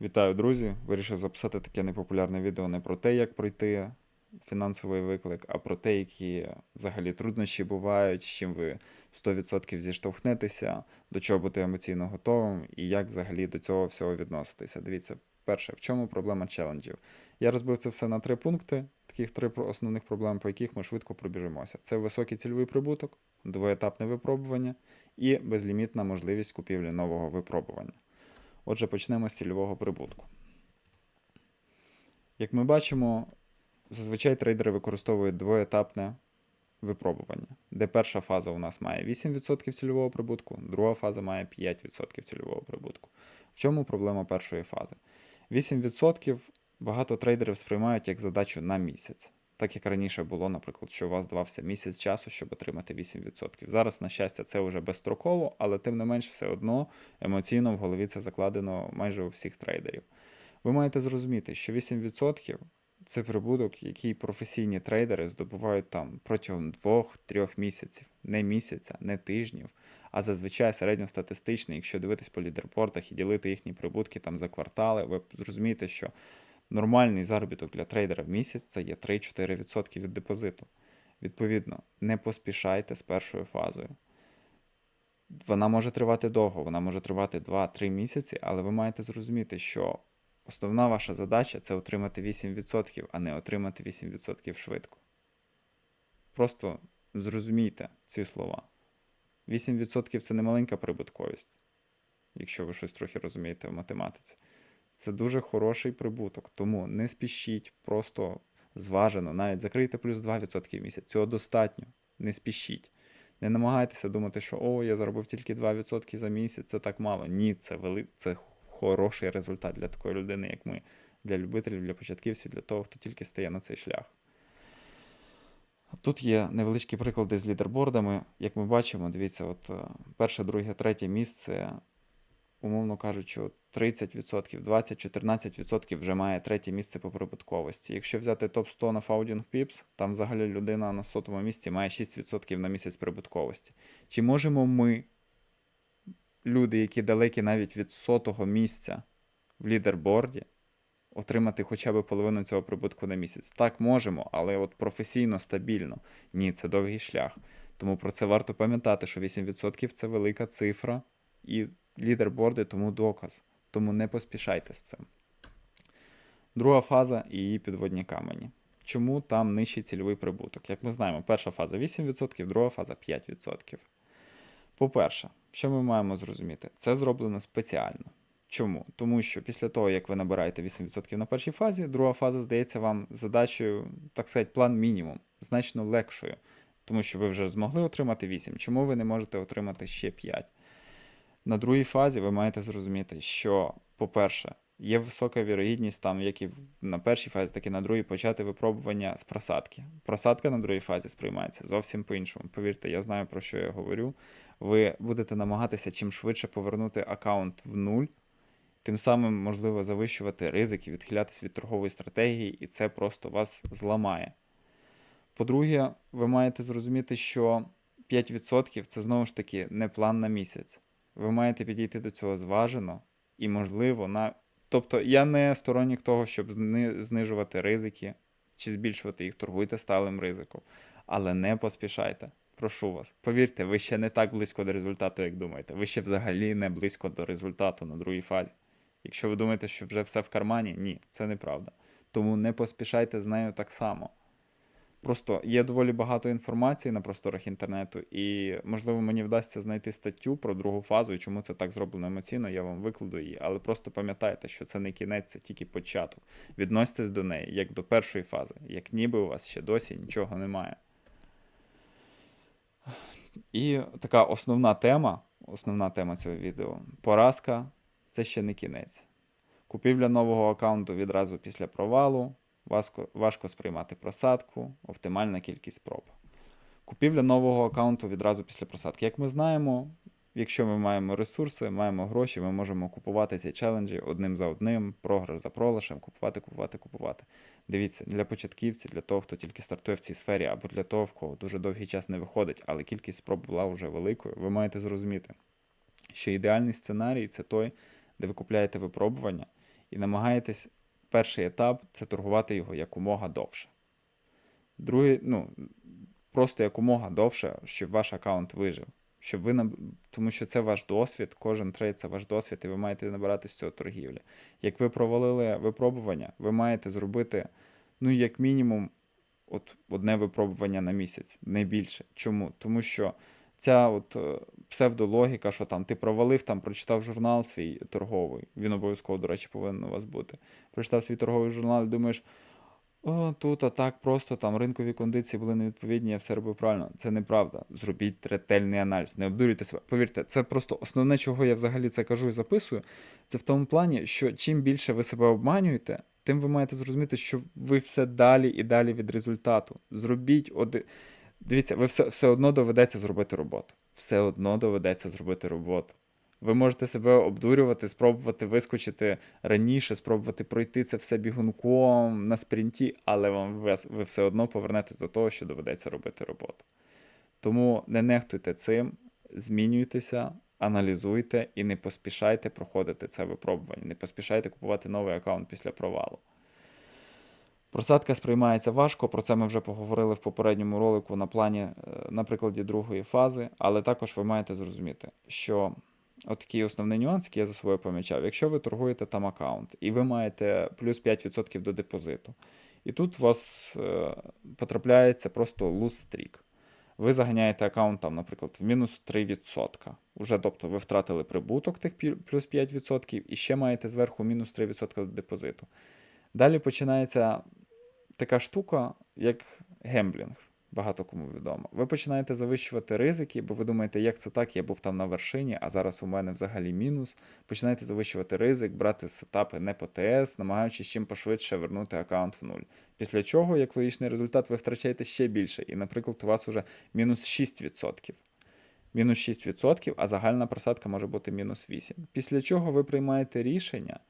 Вітаю, друзі! Вирішив записати таке непопулярне відео не про те, як пройти фінансовий виклик, а про те, які взагалі труднощі бувають, з чим ви 100% зіштовхнетеся, до чого бути емоційно готовим і як взагалі до цього всього відноситися. Дивіться, перше, в чому проблема челенджів? Я розбив це все на три пункти, таких три основних проблем, по яких ми швидко пробіжимося. Це високий цільовий прибуток, двоетапне випробування і безлімітна можливість купівлі нового випробування. Отже, почнемо з цільового прибутку. Як ми бачимо, зазвичай трейдери використовують двоетапне випробування, де перша фаза у нас має 8% цільового прибутку, друга фаза має 5% цільового прибутку. В чому проблема першої фази? 8% багато трейдерів сприймають як задачу на місяць. Так як раніше було, наприклад, що у вас давався місяць часу, щоб отримати 8%. Зараз, на щастя, це вже безстроково, але тим не менш все одно емоційно в голові це закладено майже у всіх трейдерів. Ви маєте зрозуміти, що 8% це прибуток, який професійні трейдери здобувають там протягом 2-3 місяців, не місяця, не тижнів, а зазвичай середньостатистичний, якщо дивитись по лідерпортах і ділити їхні прибутки там за квартали, ви зрозумієте, що нормальний заробіток для трейдера в місяць це є 3-4% від депозиту. Відповідно, не поспішайте з першою фазою. Вона може тривати довго, вона може тривати 2-3 місяці, але ви маєте зрозуміти, що основна ваша задача це отримати 8%, а не отримати 8% швидко. Просто зрозумійте ці слова. 8% це не маленька прибутковість, якщо ви щось трохи розумієте в математиці. Це дуже хороший прибуток, тому не спішіть, просто зважено, навіть закрийте плюс 2% в місяць. Цього достатньо. Не спішіть. Не намагайтеся думати, що о, я заробив тільки 2% за місяць, це так мало. Ні, це вели... це хороший результат для такої людини, як ми, для любителів, для початківців, для того, хто тільки стає на цей шлях. Тут є невеличкі приклади з лідербордами. Як ми бачимо, дивіться, от е, перше, друге, третє місце, умовно кажучи, 30%, 20-14% вже має третє місце по прибутковості. Якщо взяти топ-100 на Founding Pips, там взагалі людина на сотому місці має 6% на місяць прибутковості. Чи можемо ми, люди, які далекі навіть від сотого місця в лідерборді, отримати хоча б половину цього прибутку на місяць? Так, можемо, але от професійно, стабільно. Ні, це довгий шлях. Тому про це варто пам'ятати, що 8% це велика цифра, і лідерборди тому доказ. Тому не поспішайте з цим. Друга фаза і її підводні камені. Чому там нижчий цільовий прибуток? Як ми знаємо, перша фаза 8%, друга фаза 5%. По-перше, що ми маємо зрозуміти? Це зроблено спеціально. Чому? Тому що після того, як ви набираєте 8% на першій фазі, друга фаза здається вам задачею, так сказати, план мінімум, значно легшою. Тому що ви вже змогли отримати 8. Чому ви не можете отримати ще 5? На другій фазі ви маєте зрозуміти, що, по-перше, є висока вірогідність, там, як і на першій фазі, так і на другій, почати випробування з просадки. Просадка на другій фазі сприймається зовсім по-іншому. Повірте, я знаю, про що я говорю. Ви будете намагатися чим швидше повернути аккаунт в нуль, тим самим, можливо, завищувати ризики, відхилятись від торгової стратегії, і це просто вас зламає. По-друге, ви маєте зрозуміти, що 5% це знову ж таки не план на місяць. Ви маєте підійти до цього зважено і, можливо, на. Тобто, я не сторонник того, щоб знижувати ризики чи збільшувати їх, торгуйте сталим ризиком. Але не поспішайте. Прошу вас. Повірте, ви ще не так близько до результату, як думаєте. Ви ще взагалі не близько до результату на другій фазі. Якщо ви думаєте, що вже все в кармані, ні, це неправда. Тому не поспішайте з нею так само. Просто є доволі багато інформації на просторах інтернету, і можливо мені вдасться знайти статтю про другу фазу і чому це так зроблено емоційно, я вам викладу її. Але просто пам'ятайте, що це не кінець, це тільки початок. Відноситесь до неї як до першої фази, як ніби у вас ще досі нічого немає. І така основна тема, основна тема цього відео поразка це ще не кінець. Купівля нового аккаунту відразу після провалу, важко, важко сприймати просадку, оптимальна кількість спроб. Купівля нового аккаунту відразу після просадки. Як ми знаємо, якщо ми маємо ресурси, маємо гроші, ми можемо купувати ці челенджі одним за одним, програш за програшем, купувати, купувати, купувати. Дивіться, для початківців, для того, хто тільки стартує в цій сфері, або для того, в кого дуже довгий час не виходить, але кількість спроб була вже великою, ви маєте зрозуміти, що ідеальний сценарій це той, де ви купляєте випробування і намагаєтесь перший етап це торгувати його якомога довше. Другий, ну, просто якомога довше, щоб ваш аккаунт вижив. Щоб ви наб... Тому що це ваш досвід, кожен трейд це ваш досвід, і ви маєте набирати з цього торгівлі. Як ви провалили випробування, ви маєте зробити, ну, як мінімум, от одне випробування на місяць, не більше. Чому? Тому що ця от е, псевдологіка, що там ти провалив, там прочитав журнал свій торговий, він обов'язково, до речі, повинен у вас бути. Прочитав свій торговий журнал і думаєш, о, тут а так просто там ринкові кондиції були невідповідні, я все робив правильно. Це неправда. Зробіть ретельний аналіз, не обдурюйте себе. Повірте, це просто основне, чого я взагалі це кажу і записую. Це в тому плані, що чим більше ви себе обманюєте, тим ви маєте зрозуміти, що ви все далі і далі від результату. Зробіть один. Дивіться, ви все, все одно доведеться зробити роботу. Все одно доведеться зробити роботу. Ви можете себе обдурювати, спробувати вискочити раніше, спробувати пройти це все бігунком на спринті, але вам ви, все одно повернетесь до того, що доведеться робити роботу. Тому не нехтуйте цим, змінюйтеся, аналізуйте і не поспішайте проходити це випробування, не поспішайте купувати новий аккаунт після провалу. Просадка сприймається важко, про це ми вже поговорили в попередньому ролику на плані, е, на прикладі другої фази, але також ви маєте зрозуміти, що от такий основний нюанс, який я за собою помічав, якщо ви торгуєте там аккаунт і ви маєте плюс 5% до депозиту, і тут у вас е, потрапляється просто луз стрік. Ви заганяєте аккаунт, там, наприклад, в мінус 3%. Уже, тобто, ви втратили прибуток тих плюс 5% і ще маєте зверху мінус 3% до депозиту. Далі починається така штука, як гемблінг. Багато кому відомо. Ви починаєте завищувати ризики, бо ви думаєте, як це так, я був там на вершині, а зараз у мене взагалі мінус. Починаєте завищувати ризик, брати сетапи не по ТС, намагаючись чим пошвидше вернути аккаунт в нуль. Після чого, як логічний результат, ви втрачаєте ще більше. І, наприклад, у вас уже мінус 6%. Мінус 6%, а загальна просадка може бути мінус 8%. Після чого ви приймаєте рішення,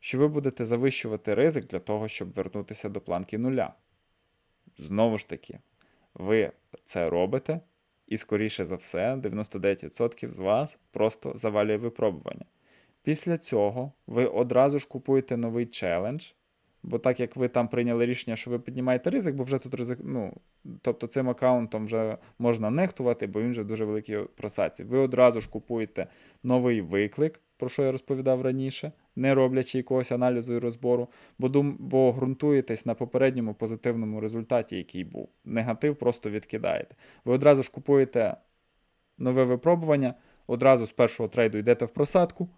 що ви будете завищувати ризик для того, щоб вернутися до планки нуля. Знову ж таки, ви це робите, і, скоріше за все, 99% з вас просто завалює випробування. Після цього ви одразу ж купуєте новий челендж, бо так як ви там прийняли рішення, що ви піднімаєте ризик, бо вже тут ризик, ну, тобто цим аккаунтом вже можна нехтувати, бо він вже дуже великий просадці. Ви одразу ж купуєте новий виклик, про що я розповідав раніше, не роблячи якогось аналізу і розбору, бо, дум, бо ґрунтуєтесь на попередньому позитивному результаті, який був. Негатив просто відкидаєте. Ви одразу ж купуєте нове випробування, одразу з першого трейду йдете в просадку,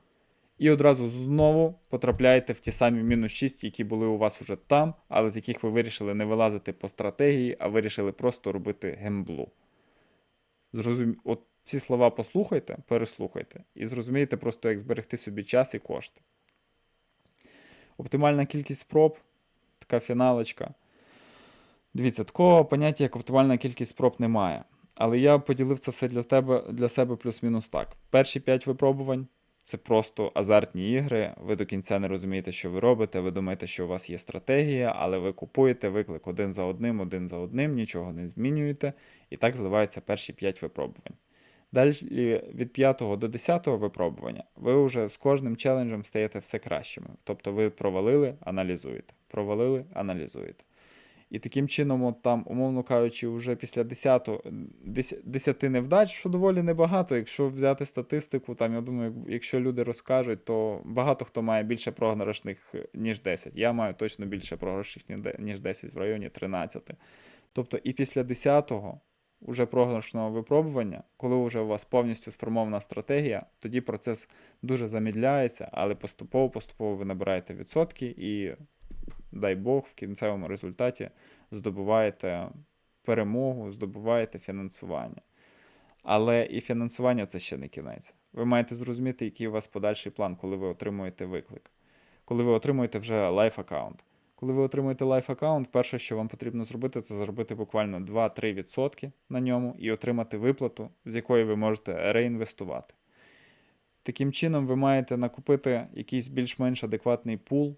і одразу знову потрапляєте в ті самі мінус 6, які були у вас уже там, але з яких ви вирішили не вилазити по стратегії, а вирішили просто робити гемблу. Зрозум... От ці слова послухайте, переслухайте, і зрозумієте просто, як зберегти собі час і кошти. Оптимальна кількість спроб, така фіналочка. Дивіться, такого поняття, як оптимальна кількість спроб немає. Але я поділив це все для тебе для себе плюс-мінус так. Перші 5 випробувань це просто азартні ігри. Ви до кінця не розумієте, що ви робите. Ви думаєте, що у вас є стратегія, але ви купуєте виклик один за одним, один за одним, нічого не змінюєте. І так зливаються перші 5 випробувань. Далі від 5 до 10 випробування ви вже з кожним челенджем стаєте все кращими. Тобто ви провалили, аналізуєте, провалили, аналізуєте. І таким чином, от там, умовно кажучи, вже після 10, 10 невдач, що доволі небагато. Якщо взяти статистику, там я думаю, якщо люди розкажуть, то багато хто має більше програшних, ніж 10. Я маю точно більше програшних, ніж 10 в районі 13. Тобто і після 10-го уже програшного випробування, коли вже у вас повністю сформована стратегія, тоді процес дуже замідляється, але поступово-поступово ви набираєте відсотки і, дай Бог, в кінцевому результаті здобуваєте перемогу, здобуваєте фінансування. Але і фінансування це ще не кінець. Ви маєте зрозуміти, який у вас подальший план, коли ви отримуєте виклик. Коли ви отримуєте вже лайф аккаунт. Коли ви отримуєте лайф аккаунт, перше, що вам потрібно зробити, це заробити буквально 2-3% на ньому і отримати виплату, з якої ви можете реінвестувати. Таким чином, ви маєте накупити якийсь більш-менш адекватний пул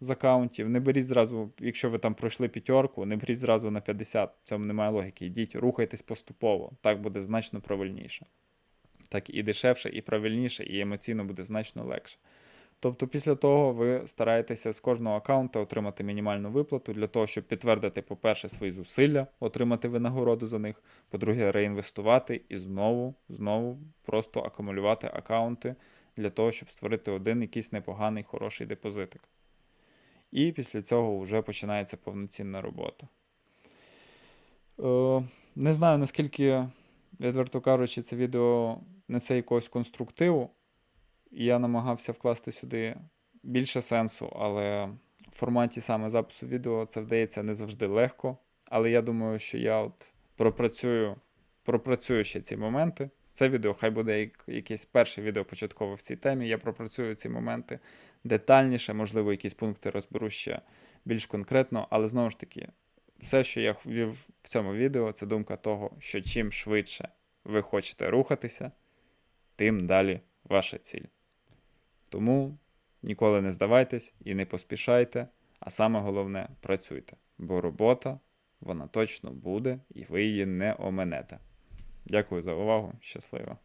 з аккаунтів. Не беріть зразу, якщо ви там пройшли п'ятерку, не беріть зразу на 50, в цьому немає логіки. Йдіть, рухайтесь поступово, так буде значно правильніше. Так і дешевше, і правильніше, і емоційно буде значно легше. Тобто, після того ви стараєтеся з кожного аккаунта отримати мінімальну виплату для того, щоб підтвердити, по-перше, свої зусилля, отримати винагороду за них, по-друге, реінвестувати і знову, знову просто акумулювати аккаунти для того, щоб створити один якийсь непоганий, хороший депозитик. І після цього вже починається повноцінна робота. Е, не знаю, наскільки, відверто кажучи, це відео несе якогось конструктиву. Я намагався вкласти сюди більше сенсу, але в форматі саме запису відео це вдається не завжди легко. Але я думаю, що я от пропрацюю, пропрацюю ще ці моменти. Це відео хай буде як якесь перше відео початкове в цій темі. Я пропрацюю ці моменти детальніше, можливо, якісь пункти розберу ще більш конкретно, але знову ж таки, все, що я ввів в цьому відео, це думка того, що чим швидше ви хочете рухатися, тим далі ваша ціль. Тому ніколи не здавайтесь і не поспішайте, а саме головне працюйте, бо робота вона точно буде і ви її не оминете. Дякую за увагу. Щасливо!